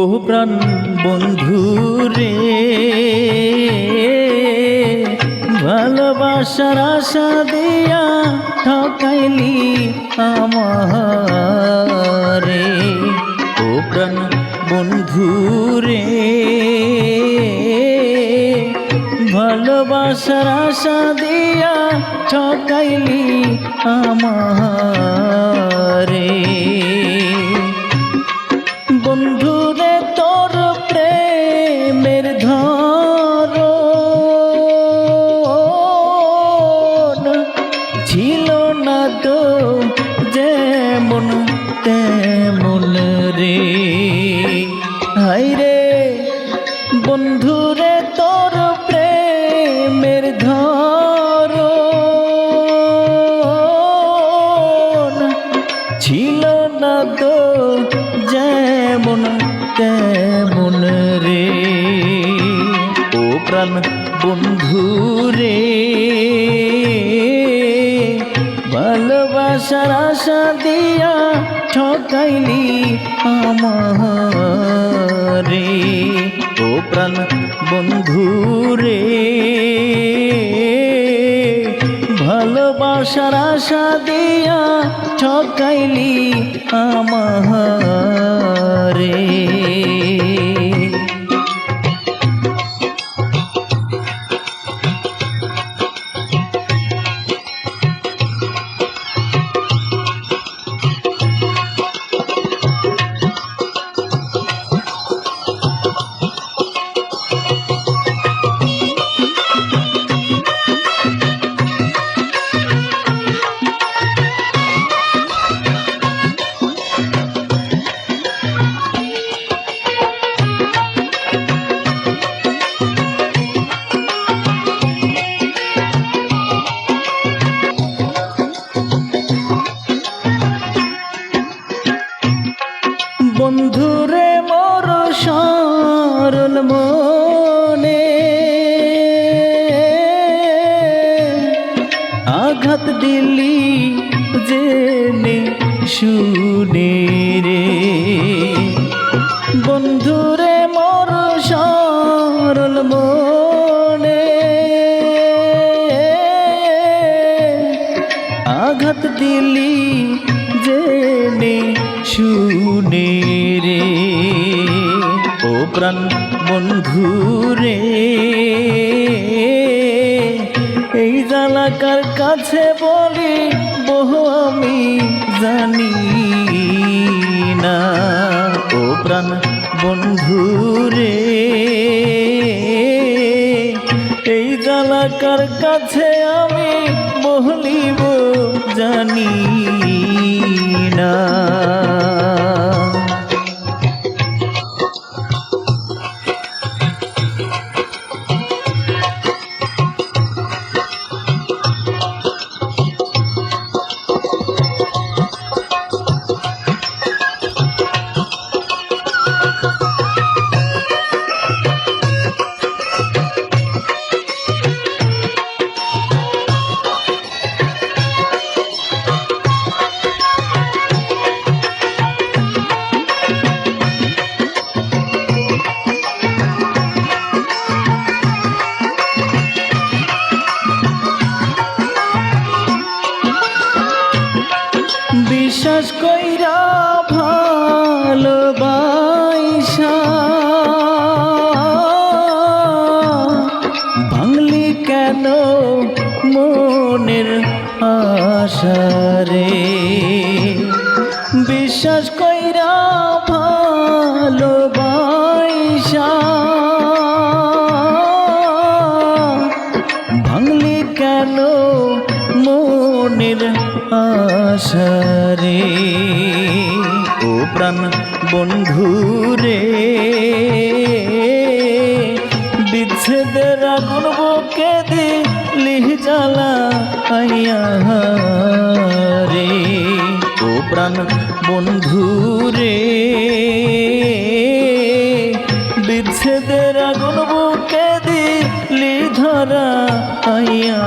ও প্রাণ বন্ধু রে, ভালোবাসার আশা দিয়া ঠকাইলি আমারে। ও প্রাণ বন্ধু রে, ভালোবাসার আশা দিয়া ঠকাইলি আমারে। তেমন রে? ও প্রাণ বন্ধু রে। ভালোবাসার আশা দিয়া ঠকাইলি আমারে। ও প্রাণ বন্ধু রে। ভালোবাসার আশা দিয়া ঠকাইলি আমারে বন্ধুরে মোর সরল মনে। আঘাত দিলি জেনে শুনে রে। ও প্রাণ বন্ধু রে এই জালাকার কাছে বলি বহু আমি জানি না। ও প্রাণ বন্ধু রে এই জালাকার কাছে আমি বহলিব জানি না। কইরা ভালোবাসা ভাঙলি কেন মনের আশারে বিশ্বাস কইরা ভালোবাসা ভাঙলি কেন মনের আশারে ও প্রাণ বন্ধু রে বিচ্ছেদের আগুন বুকে দিলি জ্বালা আইয়া রে। ও প্রাণ বন্ধু রে বিচ্ছেদের আগুন বুকে দিলি ধরা আইয়া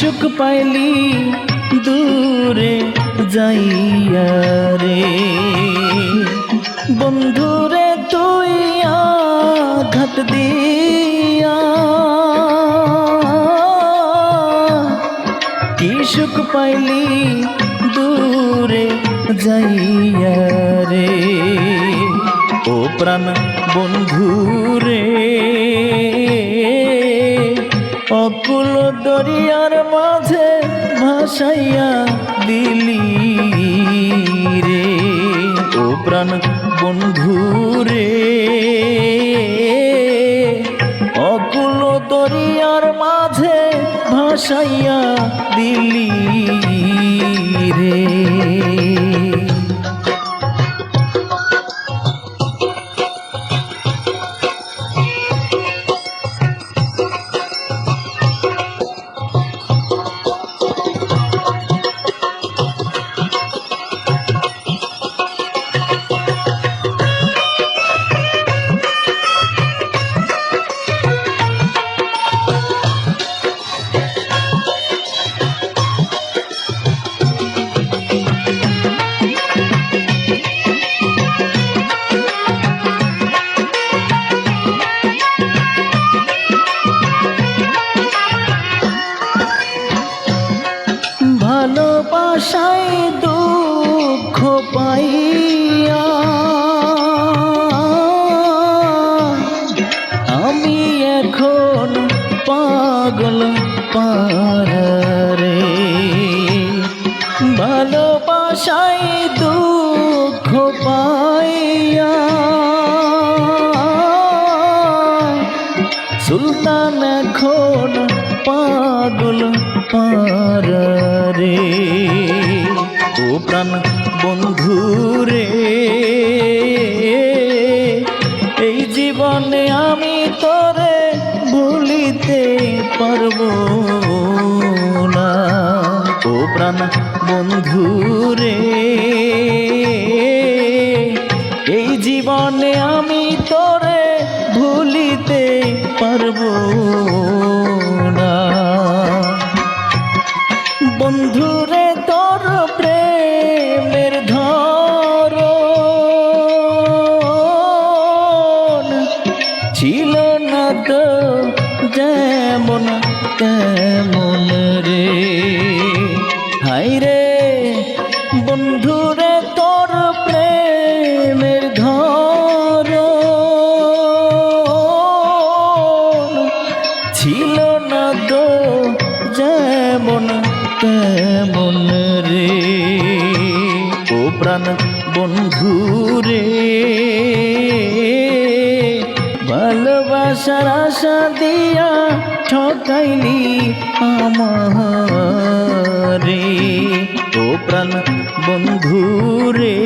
সুখ পাইলি দূরে যাইয়া রে। বন্ধুরে, তুই আঘাত দিয়া। কি সুখ পাইলি দূরে যাইয়া রে। ও প্রাণ বন্ধু রে অকুল দরিয়ার মাঝে ভাসাইয়া দিলি রে, ও প্রাণ বন্ধু রে। অকুল দরিয়ার মাঝে ভাসাইয়া দিলি ভালোবাসায় দুঃখ পাইয়া সুলতান এখন পাগল পারে ও প্রাণ বন্ধু রে, এই জীবনে আমি তোরে ভুলিতে পারব। ও প্রাণ বন্ধু রে এই জীবনে আমি তোরে ভুলিতে পারব না। বন্ধু রে তোর প্রেমের ধর, ছিল না তো যেমন তেমন রে। হাই রে বন্ধুরে, তোর প্রেমের ধর। ছিল না তো যেমন তেমন রে, ও প্রাণ বন্ধু রে। ভালোবাসার আশা দিয়া ঠকাইলি আমারে প্রাণ বন্ধুরে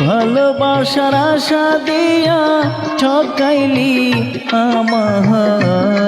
ভালোবাসার আশা দিয়া ঠকাইলি আমারে